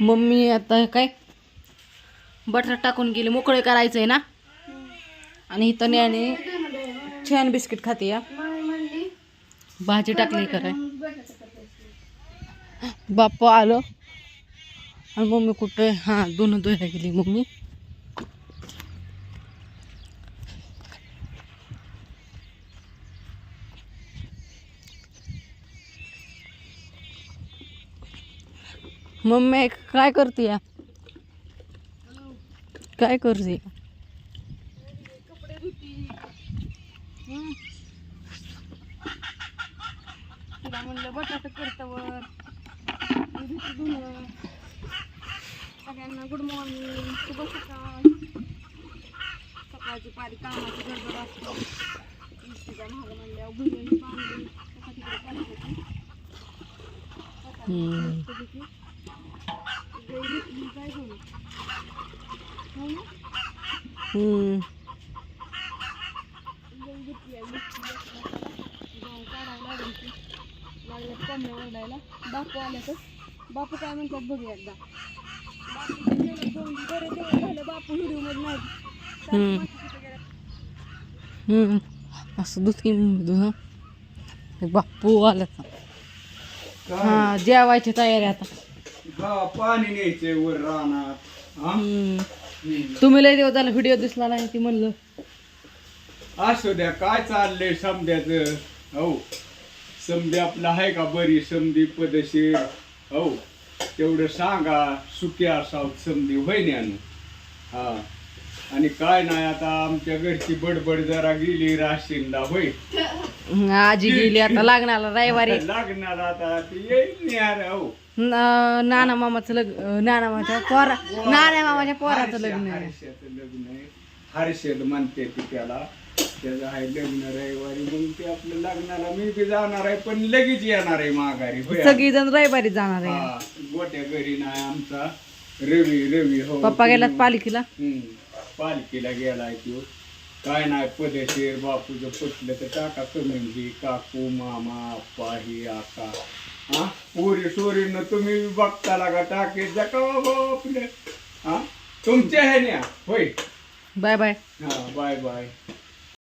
Mummy आता काय? Butter टाकून गेली. मोकळे करायचं आहे ना? आणि इथं न्याने छान बिस्किट खाते या. भाजी टाकली कराय बाप्पा आलो. आणि मम्मी कुठे हां दोन धुया गेली मम्मी. मम्मी काय करते? या काय करते? तिला म्हणलं बटाटा करतावर सगळ्यांना गुड मॉर्निंग शुभ सकाळ सकाळची पारी कामाची गडबड असते. तिच्या महाग म्हणल्यावर भुजन बांधली तसा तिकडे पाणी हम्म. काय झालं हो ना? हम्म. गई घेतली आहे, घेतली आहे. गहू काढायला लागली ती. लागल्यात कोंबड्या ओरडायला बापू आल्या तर बापू काय म्हणतात बघूया एकदा बापू तर गेले दोन बापू नाही असं हं. जेवायची तयारी आता. पाणी न्यायचंय वर राहणार हा? हम्म. हम्म. तुम्ही लय दिवस झाला व्हिडिओ दिसला नाही ती म्हणलं. असू द्या काय चाललंय समद्याच हो समधी आपलं आहे का बरी? समधी पदशीर. हो तेवढं सांगा सुखी असावं समधी होईन्यानं हा. आणि काय नाही आता आमच्या घरची बडबड जरा गेली राशीनला होय आजी गेली आता लागणार रविवारी. लागणार आता ती येईल नाही यार हो. न- नाना मामाचं लग्न नाना मामाच्या पोरा नाना मामाच्या पोराचं लग्न. आहे हर्षाचं लग्न आहे. हर्षद म्हणते ती त्याला त्याचं आहे लग्न रविवारी मग ते आपलं लग्नाला मी बी जाणार आहे पण लगेच येणार आहे माघारी होय. सगळी जण रविवारी जाणार आहे. हा, गोट्या घरी नाही आमचा. रवी रवी हो. पप्पा गेलात पालिकीला हम्म, पालखीला गेलाय तो. काय नाही पदेशीर बापूचं पटलं तर टाका तुम्ही काकू मामा आप्पा ही आका. हा पोरी सोरीनं तुम्ही बघता लागा टाके जा का बाबा आपलं? हा तुमच्या ह्याने? होय. Bye bye. हा बाय बाय.